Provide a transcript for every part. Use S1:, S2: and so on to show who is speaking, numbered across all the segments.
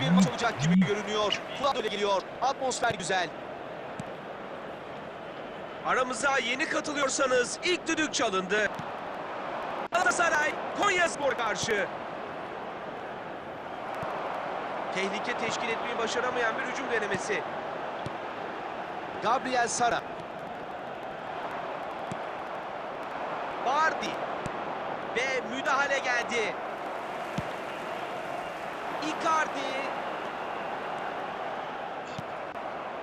S1: bir maç olacak gibi görünüyor. Kulak öyle geliyor. Atmosfer güzel.
S2: Aramıza yeni katılıyorsanız ilk düdük çalındı. Galatasaray Konyaspor karşı. Tehlike teşkil etmeyi başaramayan bir hücum denemesi.
S1: Gabriel Sara.
S2: Bardi. Ve müdahale geldi. Icardi.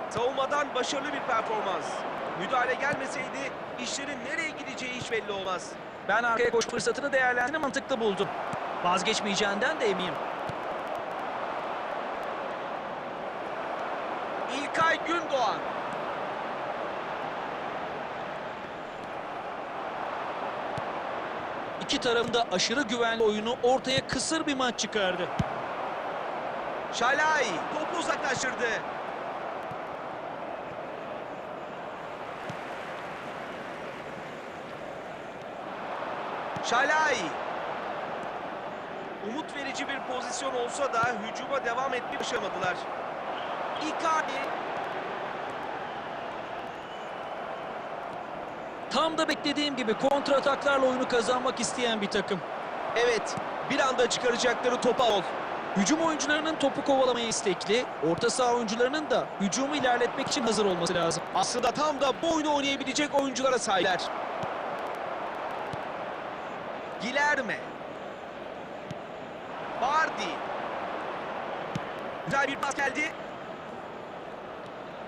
S2: Savunmadan başarılı bir performans. Müdahale gelmeseydi işlerin nereye gideceği hiç belli olmaz.
S3: Ben arkaya koş fırsatını değerlendirmeyi mantıklı buldum. Vazgeçmeyeceğinden de eminim.
S2: İlkay Gündoğan.
S3: İki tarafın da aşırı güvenli oyunu ortaya kısır bir maç çıkardı.
S2: Şalay topu uzaklaştırdı. Şalay. Umut verici bir pozisyon olsa da hücuma devam etmeyi başaramadılar. Icardi
S3: Tam da beklediğim gibi kontra ataklarla oyunu kazanmak isteyen bir takım.
S2: evet bir anda çıkaracakları topa ol.
S3: Hücum oyuncularının topu kovalamaya istekli, orta saha oyuncularının da hücumu ilerletmek için hazır olması lazım.
S2: Aslında tam da bu oyunu oynayabilecek oyunculara sahipler. Gilerme. Bardi. Güzel bir pas geldi.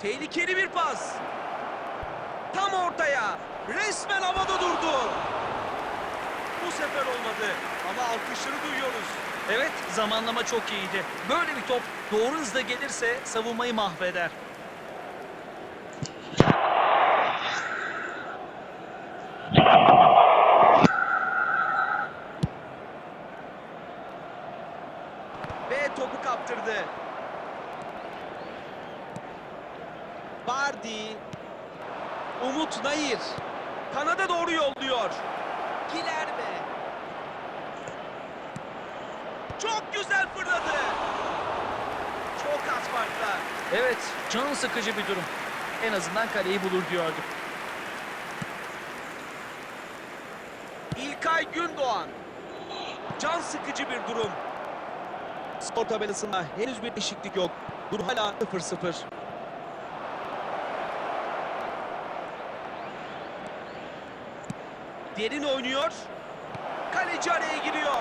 S2: Tehlikeli bir pas. Tam ortaya. Resmen havada durdu. Olmadı. Ama alkışları duyuyoruz.
S3: Evet, zamanlama çok iyiydi. Böyle bir top doğru hızda gelirse savunmayı mahveder.
S2: Ve topu kaptırdı. Bardi. Umut Nayır. Kanada doğru yolluyor. Gilerme. Çok güzel fırladı. Çok az farkla.
S3: Evet, can sıkıcı bir durum. En azından kaleyi bulur diyorduk.
S2: İlkay Gündoğan. Can sıkıcı bir durum.
S1: Skor tabelasında henüz bir değişiklik yok. Durum hala 0-0.
S2: Derin oynuyor. Kaleci araya giriyor.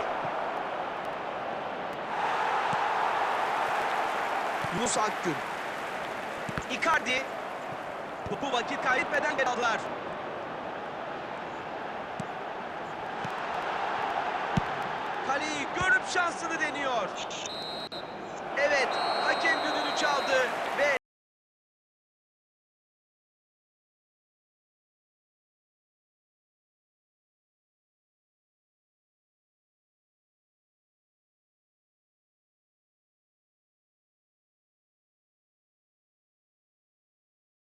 S1: Yunus Akgün.
S2: Icardi. Topu vakit kaybetmeden geri aldılar. Kaleyi görüp şansını deniyor.